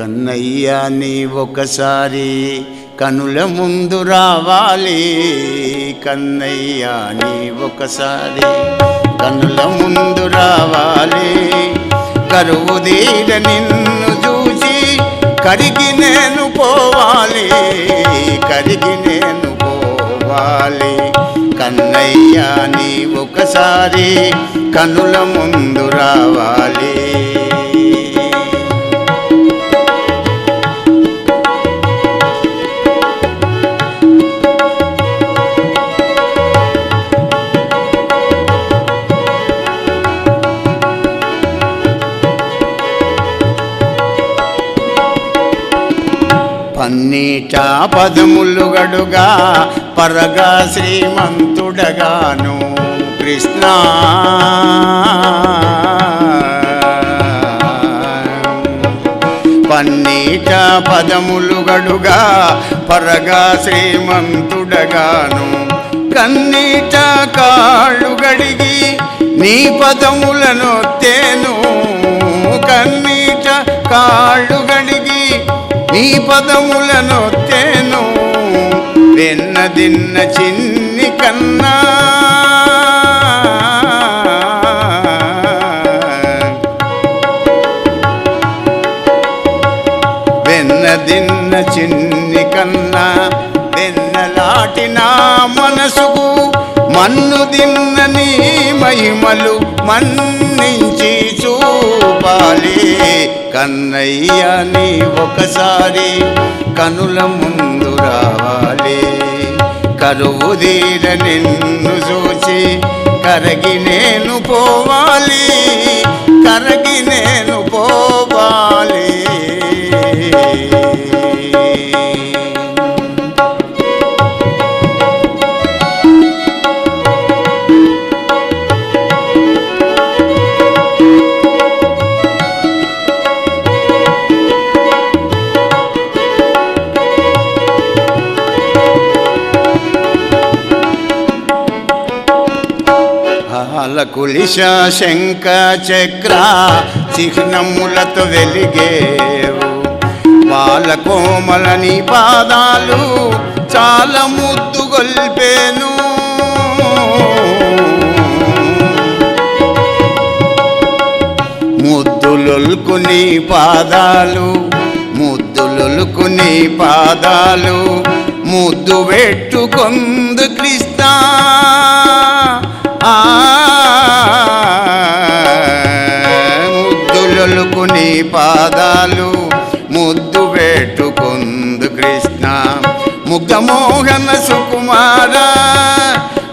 కన్నయ్యా నీ ఒకసారి కనుల ముందు రావాలి. కన్నయ్యా నీ ఒకసారి కనుల ముందు రావాలి. కరువు తీర నిన్ను చూసి కరిగి నేను పోవాలి. కరిగి నేను పోవాలి. కన్నయ్యా నీ ఒకసారి కనుల ముందు రావాలి. పన్నీట పదములు గడుగా పరగా శ్రీమంతుడగాను కృష్ణ. పన్నీట పదములు గడుగా పరగా శ్రీమంతుడగాను కన్నీట కాళ్ళు గడిగి నీ పదములను నీ పదములను తేను వెన్నదిన్న చిన్ని కన్నా. వెన్నదిన్న చిన్ని కన్నా వెన్నలాటి నా మనసుకు మన్ను దిన్న నీ మహిమలు మన్నించి కన్నయ్య నీ ఒకసారి కనుల ముందు రావాలి. కరువు తీర నిన్ను చూచి కరగి నేను పోవాలి. కరగి నేను పోవాలి. కులిశ శంఖ చక్ర చిహ్నములతో వెలిగేవు. బాలకోమలని పాదాలు చాలా ముద్దు గొల్పేను. ముద్దులొల్కుని పాదాలు ముద్దులొల్కుని పాదాలు ముద్దు పెట్టుకొందు క్రిస్తా ముగ్ధమోహన సుకుమార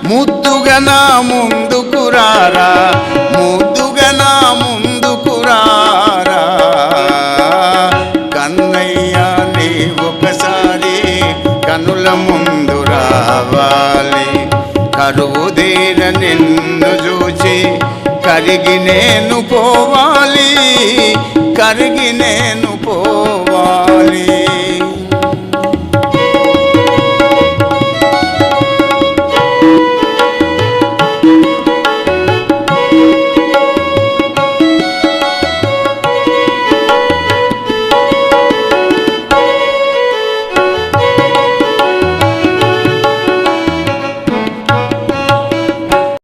ముద్దుగా నా ముందుకు రారా ముద్దుగా నా ముందుకు రారా. కన్నయ్య నీ ఒకసారి కనుల ముందు రావాలి. కరువు తీర నిన్ను చూచి కరిగి నేను పోవాలి. కరిగి నేను పోవాలి.